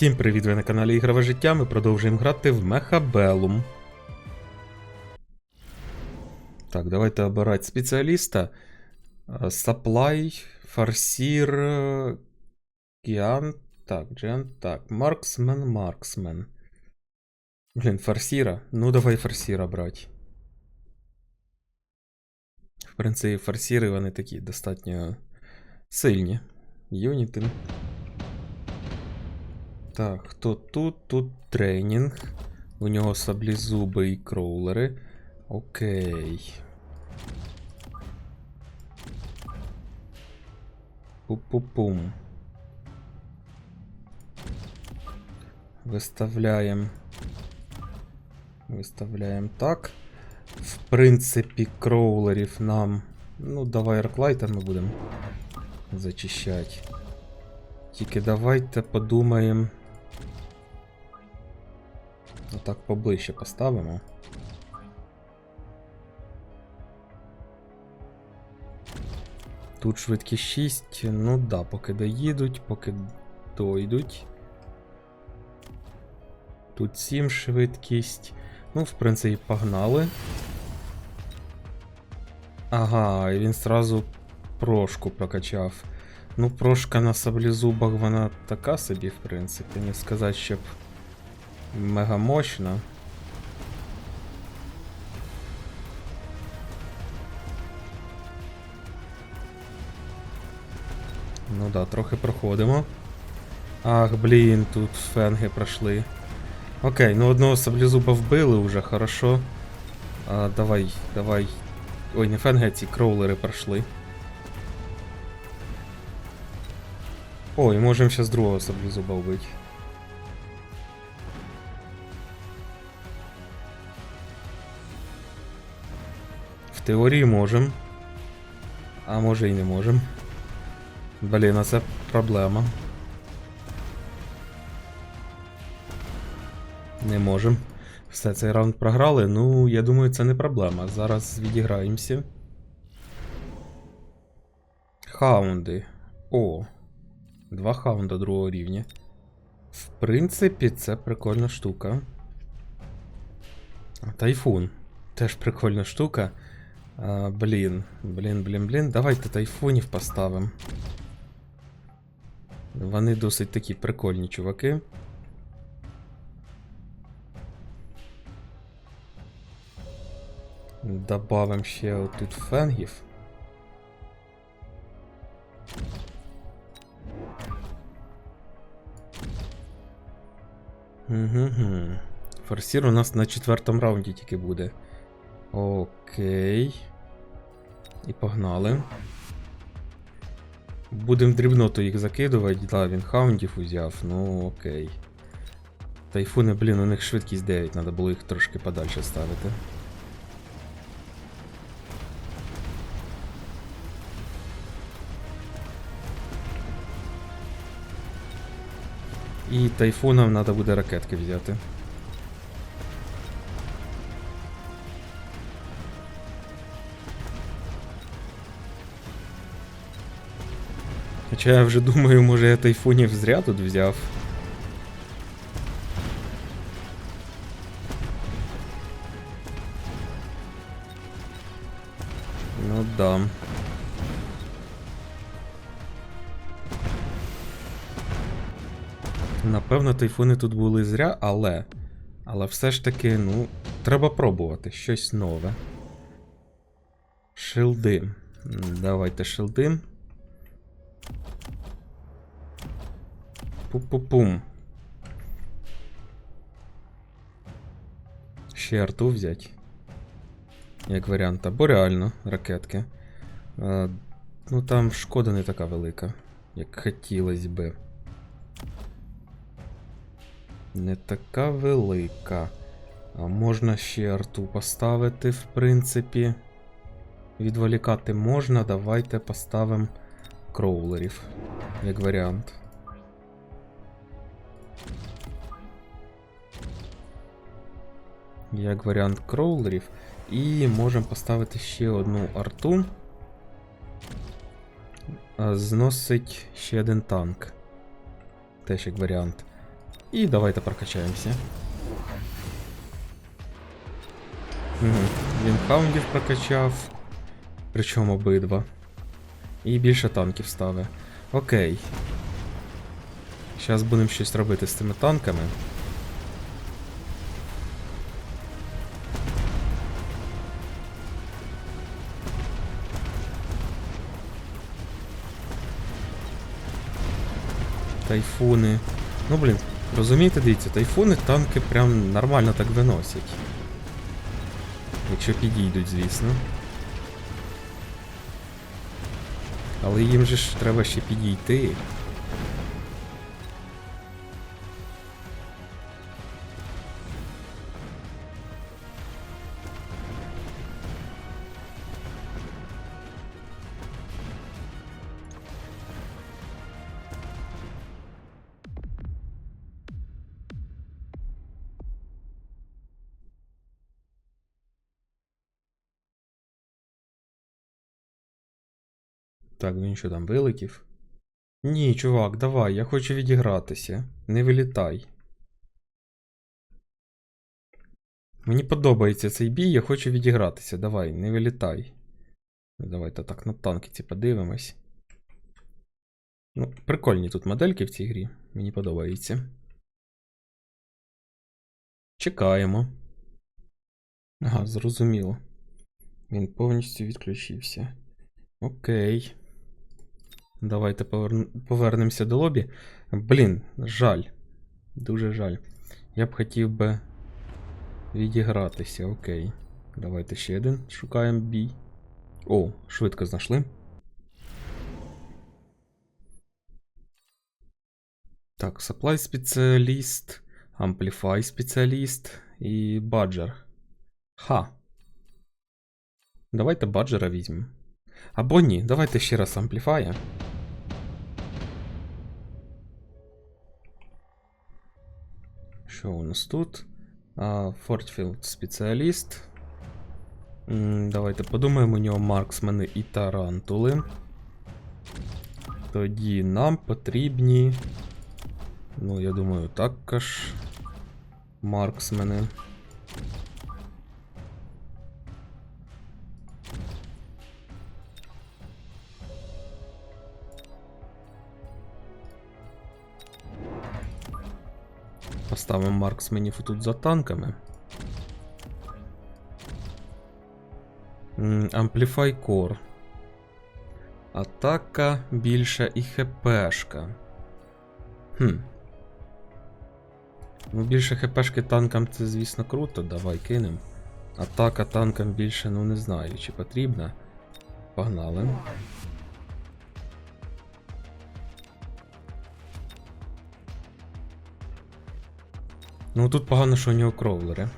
Всім привіт, ви на каналі Ігрове життя. Ми продовжуємо грати в Мехабелум. Так, давайте обирати спеціаліста. Е, Саплай, фарсір. е, Кіан. Так, Джен. Так, Марксмен, Марксмен. Блін, фарсіра. Ну, давай фарсіра брати. В принципі, фарсіри вони такі достатньо сильні. Юніти. Так, хто тут? Тут тренінг. У нього саблізуби і кроулери. Окей. Пу-пу-пум. Виставляємо. Виставляємо так. В принципі, кроулерів нам. Ну, давай арклайтер ми будемо зачищати. Тільки давайте подумаємо. Отак поближче поставимо. Тут швидкість 6. Ну да, поки доїдуть, поки дойдуть. Тут 7 швидкість. Ну, в принципі, погнали. Ага, і він сразу прошку прокачав. Ну, прошка на саблезубах вона така собі, в принципі, не сказати, щоб мега мощна. Ну да, трохи проходимо. Ах, блін, тут фенги пройшли. Окей, ну одного саблезуба вбили уже, хорошо. А, давай, давай. Ой, не фенги, а ці кроулери пройшли. О, і можемо зараз другого саблезуба вбити. Теорії можем. А може і не можем. Блін, а це проблема. Не можем. Все, цей раунд програли. Ну, я думаю, це не проблема. Зараз відіграємося. Хаунди. О. Два хаунда другого рівня. В принципі, це прикольна штука. Тайфун. Теж прикольна штука. А, блін, блін, блін, блін. Давайте тайфунів поставимо. Вони досить такі прикольні чуваки. Добавим ще отут фенгів. Угу. Форсір у нас на четвертому раунді тільки буде. Окей. І погнали. Будем дрібноту їх закидувати. Да, він хаундів узяв, ну окей. Тайфуни, блін, у них швидкість 9, треба було їх трошки подальше ставити. І тайфуном треба буде ракетки взяти. Хоча я вже думаю, може я тайфунів зря тут взяв. Ну да. Напевно, тайфуни тут були зря, але. Але все ж таки, ну, треба пробувати щось нове. Шилди. Давайте шилди. Пу-пу-пум. Ще арту взять. Як варіант. Або реально ракетки. Е, ну там шкода не така велика, як хотілося би. Не така велика. А можна ще арту поставити, в принципі. Відволікати можна. Давайте поставимо кроулерів. Як варіант. Як варіант кроулерів. І можемо поставити ще одну арту. Зносить ще один танк. Теж як варіант. І давайте прокачаємося. Угу. Він хаундів прокачав. Причому обидва. І більше танків ставить. Окей. Зараз будемо щось робити з цими танками. Тайфуни. Ну блін, розумієте, дивіться, тайфуни танки прям нормально так виносять. Якщо підійдуть, звісно. Але їм же ж треба ще підійти. Він що там вилетів? Ні, чувак, давай, я хочу відігратися. Не вилітай. Мені подобається цей бій, я хочу відігратися. Давай, не вилітай. Ну, Давайте так на танки ці подивимось. Ну, прикольні тут модельки в цій грі. Мені подобається. Чекаємо. Ага, зрозуміло. Він повністю відключився. Окей. Давайте повернемося до лобі. Блін, жаль. Дуже жаль. Я б хотів би відігратися, окей. Давайте ще один шукаємо бій. О, швидко знайшли. Так, supply спеціаліст, amplify спеціаліст і баджер. Ха. Давайте баджера візьмемо. Або ні, давайте ще раз ампліфая. Що у нас тут? Фортфілд спеціаліст. Давайте подумаємо, у нього марксмени і тарантули. Тоді нам потрібні. Ну, я думаю, також марксмени. Поставимо марксменів тут за танками. Amplify Core. Атака більша і ХПшка. Хм. Ну, більше ХПшки танкам це, звісно, круто. Давай кинем. Атака танкам більше, ну не знаю, чи потрібна. Погнали. Ну тут погано, що у нього кроулери.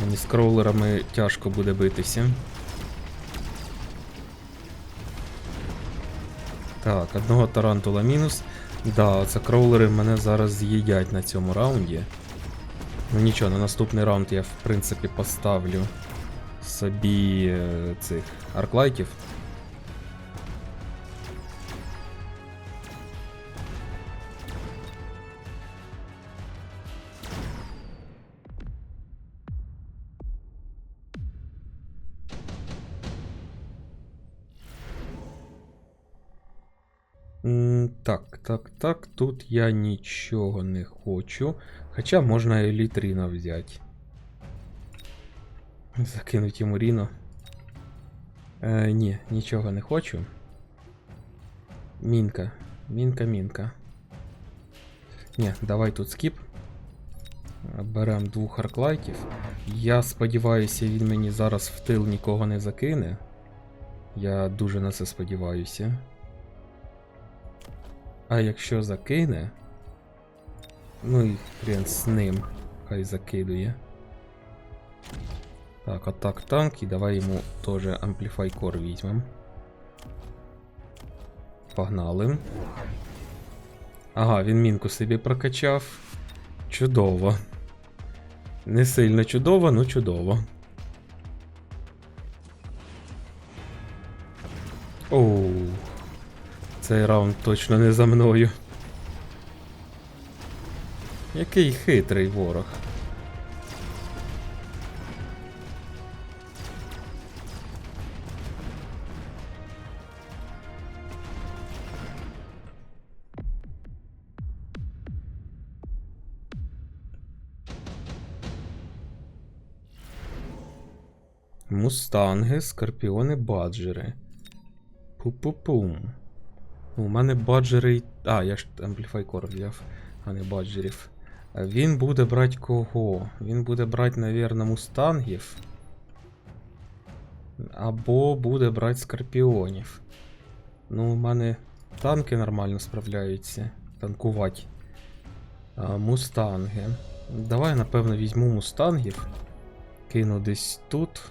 Мені з кроулерами тяжко буде битися. Так, одного тарантула мінус. Да, це кроулери мене зараз з'їдять на цьому раунді. Ну нічого, на наступний раунд я в принципі поставлю собі е, цих арклайтів. Так, так, так, тут я нічого не хочу. Хоча можна еліт Ріна взяти. Закинуть йому Ріно. Е, ні, нічого не хочу. Мінка. Мінка, мінка. Ні, давай тут скіп. Беремо двох арклайтів. Я сподіваюся, він мені зараз в тил нікого не закине. Я дуже на це сподіваюся. А якщо закине. Ну і хрен з ним. Хай закидує. Так, атак танк і давай йому теж Amplify Core візьмем. Погнали. Ага, він мінку собі прокачав. Чудово. Не сильно чудово, ну чудово. Цей раунд точно не за мною. Який хитрий ворог. Мустанги, скорпіони, баджери. Пу-пу-пум. У мене баджери. А, я ж Amplify Core взяв, а не баджерів. Він буде брати кого? Він буде брати, навірно, мустангів. Або буде брати скорпіонів. Ну, у мене танки нормально справляються. Танкувати. А, мустанги. Давай, напевно, візьму мустангів. Кину десь тут.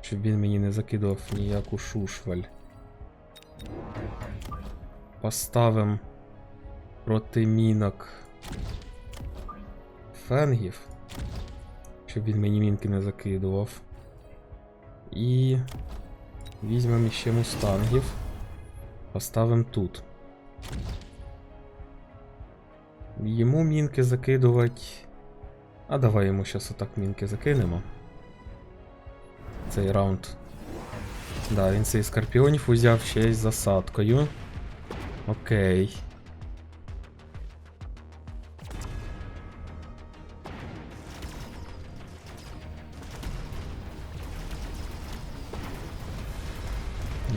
Щоб він мені не закидував ніяку шушваль. Поставим проти мінок фенгів. Щоб він мені мінки не закидував. І візьмемо ще мустангів. Поставимо тут. Йому мінки закидувати. А давай йому зараз отак мінки закинемо. Цей раунд. Да, він цей скорпіонів узяв ще й засадкою. Окей.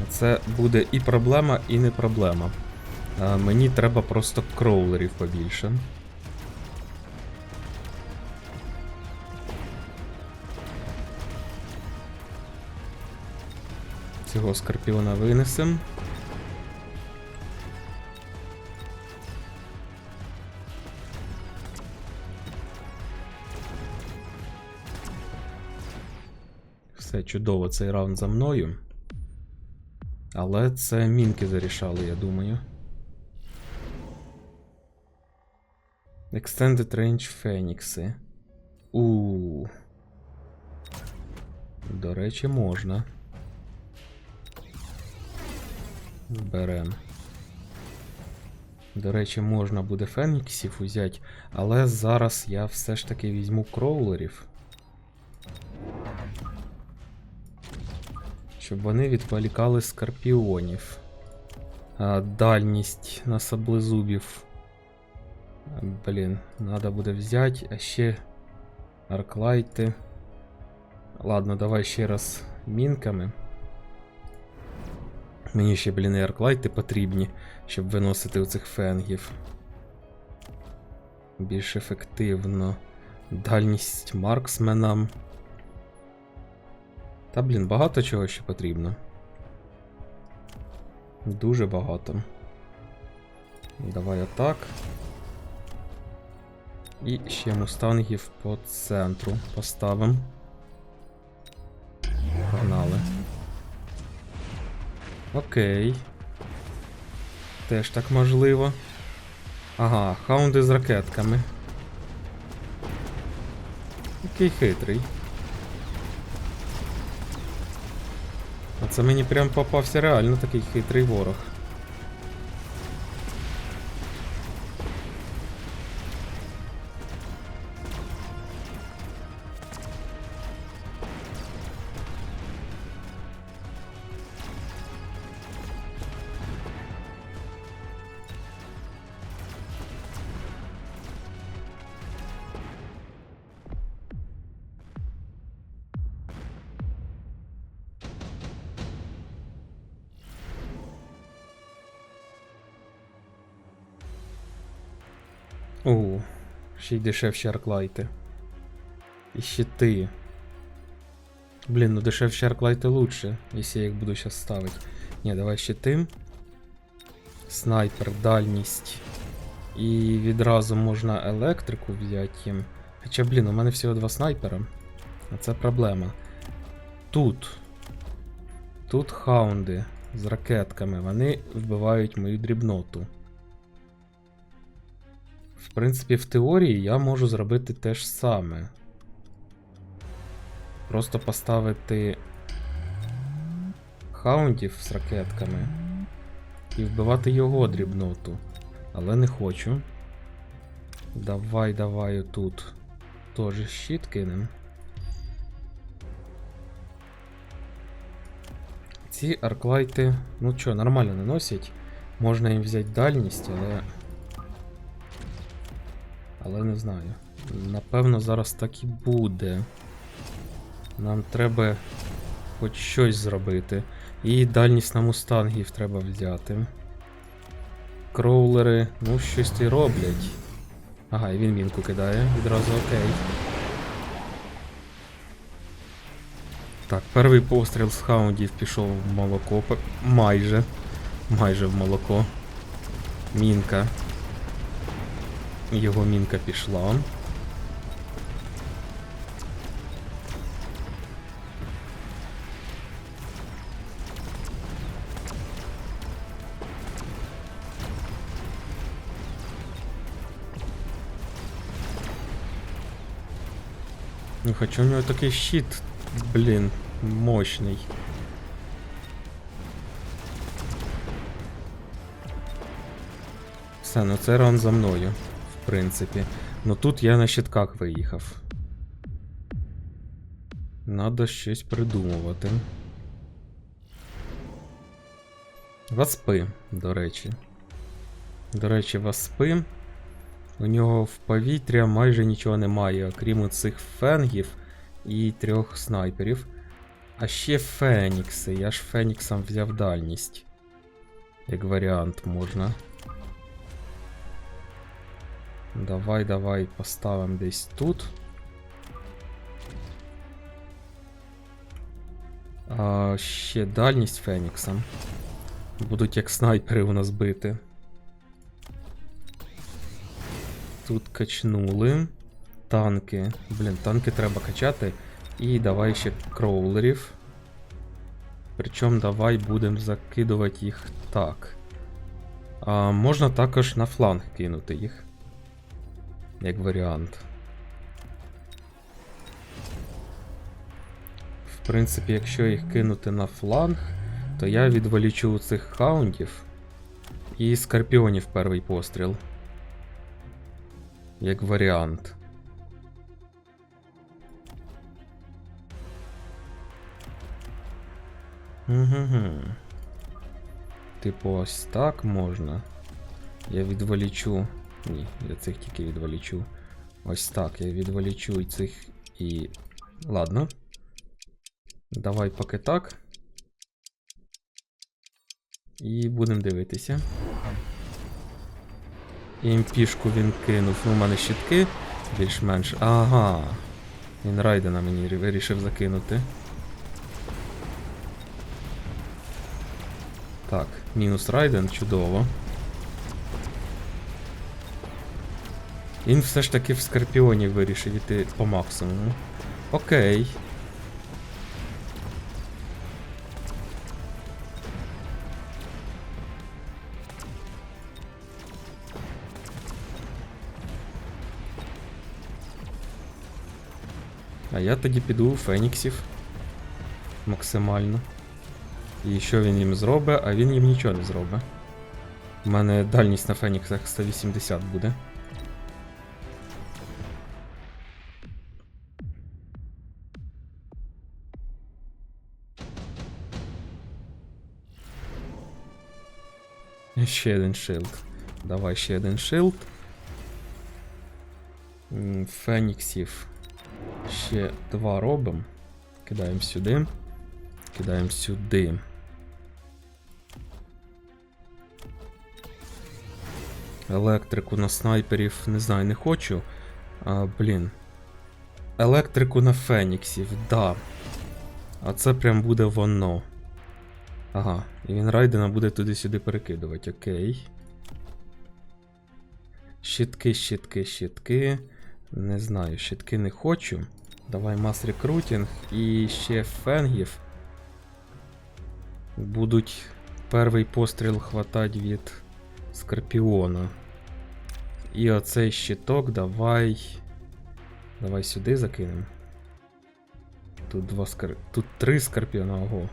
Це буде і проблема, і не проблема. А, мені треба просто кроулерів побільше. Цього скорпіона винесем. Чудово, цей раунд за мною. Але це мінки зарішали, я думаю. Extended Range Фенікси. У. До речі, можна. Берем. До речі, можна буде феніксів взяти, але зараз я все ж таки візьму кроулерів. Щоб вони відволікали скорпіонів. Дальність на саблезубів. Блін, треба буде взяти, а ще арклайти. Ладно, давай ще раз мінками. Мені ще, блін, і арклайти потрібні, щоб виносити оцих фенгів. Більш ефективно. Дальність марксменам. Та, блін, багато чого ще потрібно. Дуже багато. Давай отак. І ще мустангів по центру поставимо. Погнали. Окей. Теж так можливо. Ага, хаунди з ракетками. Який хитрий. Це мені прям попався реально такий хитрий ворог. Дешевші арклайти. І щити. Блін, ну дешевші арклайти лучше, якщо я їх буду зараз ставити. Ні, давай щити. Снайпер, дальність. І відразу можна електрику взяти їм. Хоча, блін, у мене всього два снайпера. А це проблема. Тут. Тут хаунди з ракетками. Вони вбивають мою дрібноту. В принципі, в теорії я можу зробити те ж саме. Просто поставити хаундів з ракетками і вбивати його дрібноту. Але не хочу. Давай, давай тут. Тоже щит кинем. Ці арклайти, ну чо, нормально наносять. Можна їм взяти дальність, але. Але не знаю. Напевно, зараз так і буде. Нам треба хоч щось зробити. І дальність на мустангів треба взяти. Кроулери, ну щось і роблять. Ага, і він мінку кидає, відразу окей. Так, перший постріл з хаундів пішов в молоко. Майже. Майже в молоко. Мінка. Його мінка пішла. Ну, хоча у нього такий щит, блін, мощний. Все, ну це ран за мною, принципі. Ну тут я на щитках виїхав. Надо щось придумувати. Васпи, до речі. До речі, васпи. У нього в повітря майже нічого немає, окрім цих фенгів і трьох снайперів. А ще Фенікси. Я ж Феніксом взяв дальність. Як варіант можна. Давай, давай поставимо десь тут. А, ще дальність Феніксом. Будуть як снайпери у нас бити. Тут качнули. Танки. Блін, танки треба качати. І давай ще кроулерів. Причому давай будемо закидувати їх так. А, можна також на фланг кинути їх. Як варіант. В принципі, якщо їх кинути на фланг, то я відволічу цих хаундів і скорпіонів перший постріл. Як варіант. Угу. Типу, ось так можна. Я відволічу. Ні, я цих тільки відволічу. Ось так, я відволічу і цих і. Ладно. Давай поки так. І будемо дивитися. імпішку він кинув. Ну, у мене щитки більш-менш. Ага. Він райдена мені вирішив закинути. Так, мінус райден, чудово. Він все ж таки в Скорпіоні вирішив іти по максимуму. Окей. А я тоді піду у Феніксів. Максимально. І що він їм зробить, а він їм нічого не зробить. У мене дальність на Феніксах 180 буде. Ще один шилд. Давай ще один шилд. Феніксів. Ще два робимо. Кидаємо сюди. Кидаємо сюди. Електрику на снайперів не знаю, не хочу. А, блін. Електрику на Феніксів, да. А це прям буде воно. Ага, і він райдена буде туди-сюди перекидувати, окей. Щитки, щитки, щитки. Не знаю, щитки не хочу. Давай мас рекрутінг і ще фенгів. Будуть перший постріл хватати від Скорпіона. І оцей щиток давай. Давай сюди закинемо. Тут два скор... Тут три скорпіона, ого.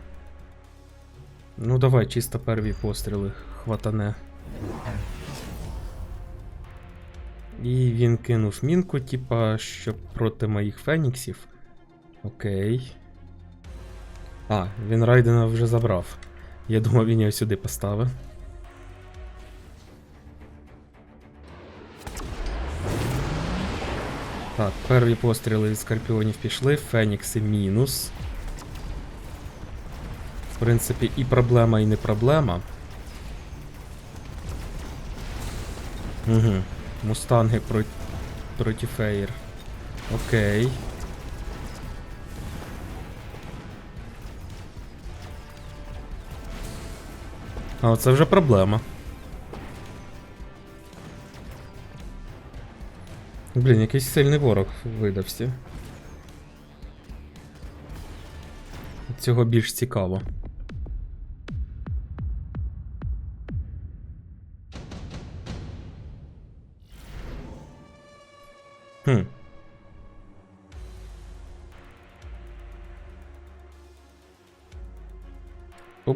Ну давай, чисто перві постріли хватане. І він кинув мінку, типа, щоб проти моїх феніксів. Окей. А, він Райдена вже забрав. Я думав, він його сюди поставив. Так, перві постріли з скорпіонів пішли, Фенікси мінус. Принципі, і проблема, і не проблема. Угу. Мустанги проти, проти Фейр. Окей. А оце вже проблема. Блін, якийсь сильний ворог видався. Цього більш цікаво.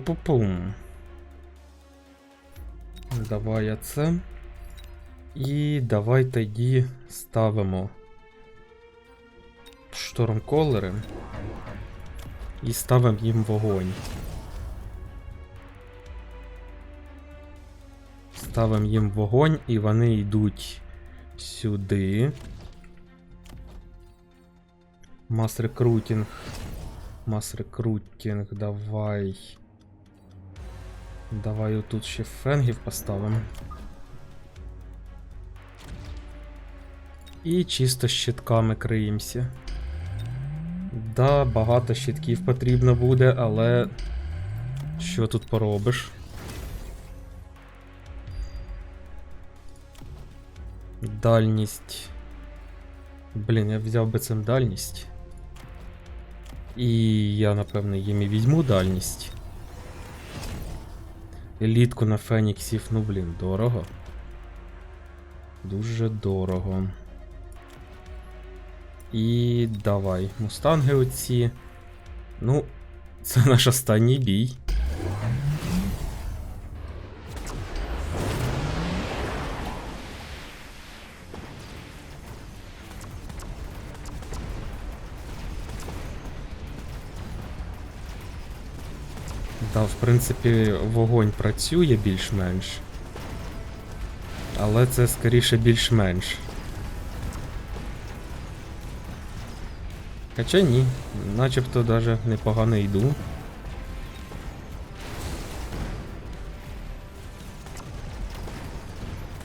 Пу-пу-пум. Давай я це. І давай тоді ставимо штурмколери і ставимо їм вогонь. Ставимо їм вогонь, і вони йдуть сюди. Мас рекрутінг. Мас рекрутінг, давай. Давай отут ще фенгів поставимо. І чисто щитками криємося. Да, багато щитків потрібно буде, але що тут поробиш? Дальність. Блін, я взяв би цим дальність. І я, напевно, їм і візьму дальність. Елітку на Феніксів, ну блін, дорого. Дуже дорого. І давай. Мустанги оці. Ну, це наш останній бій. Да, в принципі, вогонь працює більш-менш. Але це скоріше більш-менш. Хоча ні, начебто даже непогано йду.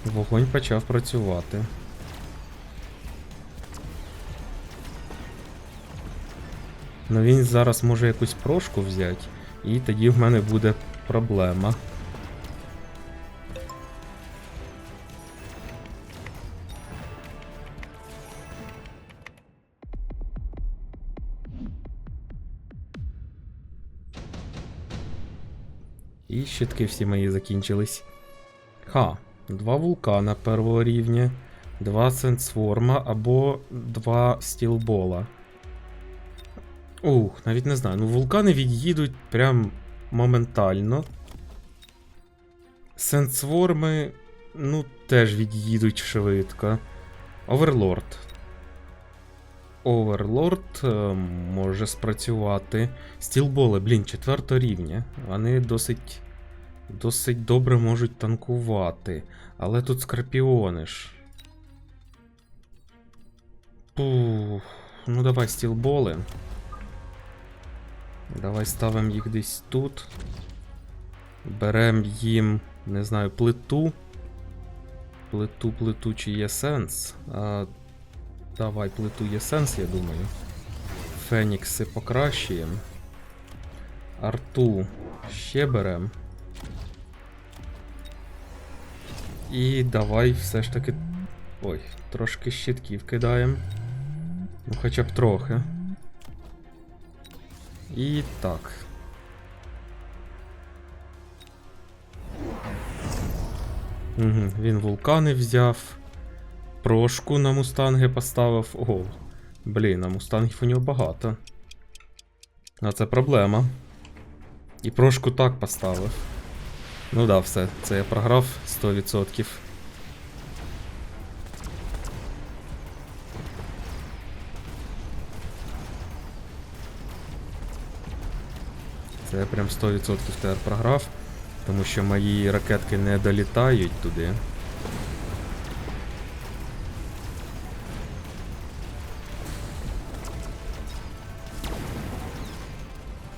Вогонь почав працювати. Ну він зараз може якусь прошку взяти, і тоді в мене буде проблема. І щитки всі мої закінчились. Ха, два вулкана первого рівня, два сенсформа або два стілбола. Ух, навіть не знаю. Ну, вулкани від'їдуть прям моментально. Сенсворми, ну, теж від'їдуть швидко. Оверлорд. Оверлорд е, може спрацювати. Стілболи, блін, четвертого рівня. Вони досить досить добре можуть танкувати. Але тут скорпіони ж. Пух. Ну давай стілболи. Давай ставимо їх десь тут. Беремо їм, не знаю, плиту. Плиту, плиту, чи є сенс. А, давай, плиту є сенс, я думаю. Фенікси покращуємо. Арту ще беремо. І давай все ж таки. Ой, трошки щитків кидаємо. Ну, хоча б трохи. І так. Угу, він вулкани взяв. Прошку на мустанги поставив. О, блін, на мустангів у нього багато. А це проблема. І прошку так поставив. Ну да, все, це я програв 100%. Це я прям 100% тепер програв, тому що мої ракетки не долітають туди.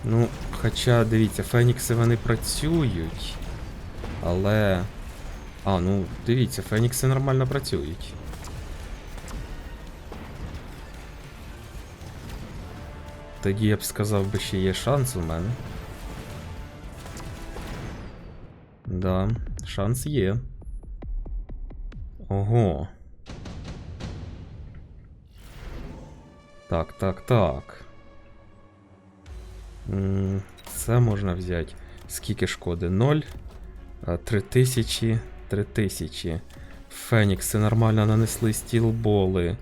Ну, хоча, дивіться, Фенікси вони працюють. Але. А, ну, дивіться, Фенікси нормально працюють. Тоді я б сказав би, ще є шанс у мене. Да, шанс є. Ого. Так, так, так. Це можна взяти. Скільки шкоди? 0. 3000. 3000. Фенікси нормально нанесли стілболи.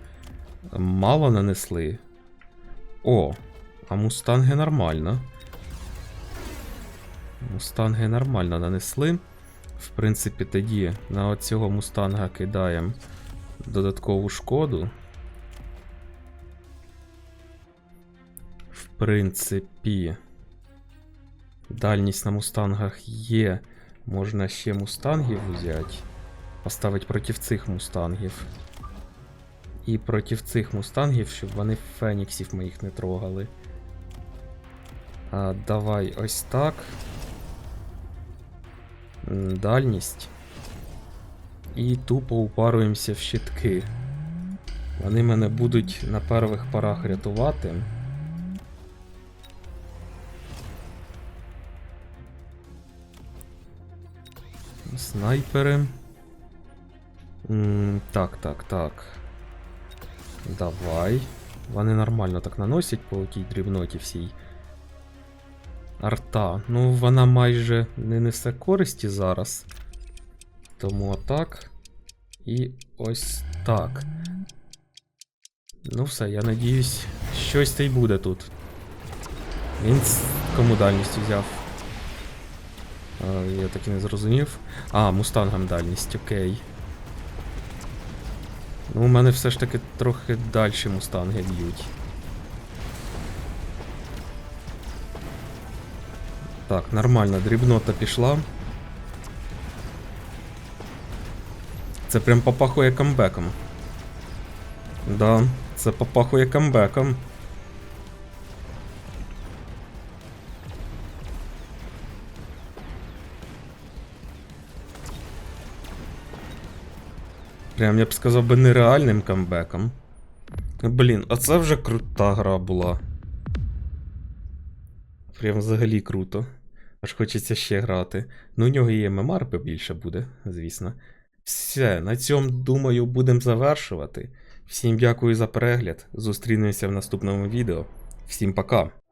Мало нанесли. О, а мустанги нормально. Мустанги нормально нанесли. В принципі, тоді на оцього мустанга кидаємо додаткову шкоду. В принципі, дальність на мустангах є. Можна ще мустангів взяти. Поставити проти цих мустангів. І проти цих мустангів, щоб вони феніксів моїх не трогали. А, давай ось так. Дальність. І тупо упаруємося в щитки. Вони мене будуть на перших порах рятувати. Снайпери. Так, так, так. Давай. Вони нормально так наносять по тій дрібноті всій. Арта. Ну, вона майже не несе користі зараз. Тому отак. І ось так. Ну все, я надіюсь, щось та й буде тут. Він кому дальність взяв? А, я так і не зрозумів. А, мустангам дальність, окей. Ну, у мене все ж таки трохи далі мустанги б'ють. Так, нормально, дрібнота пішла. Це прям попахує камбеком. Да, це попахує камбеком. Прям я б сказав би нереальним камбеком. Блін, а це вже крута гра була. Прям взагалі круто. Аж хочеться ще грати. Ну, у нього і ММР побільше буде, звісно. Все, на цьому, думаю, будемо завершувати. Всім дякую за перегляд. Зустрінемося в наступному відео. Всім пока!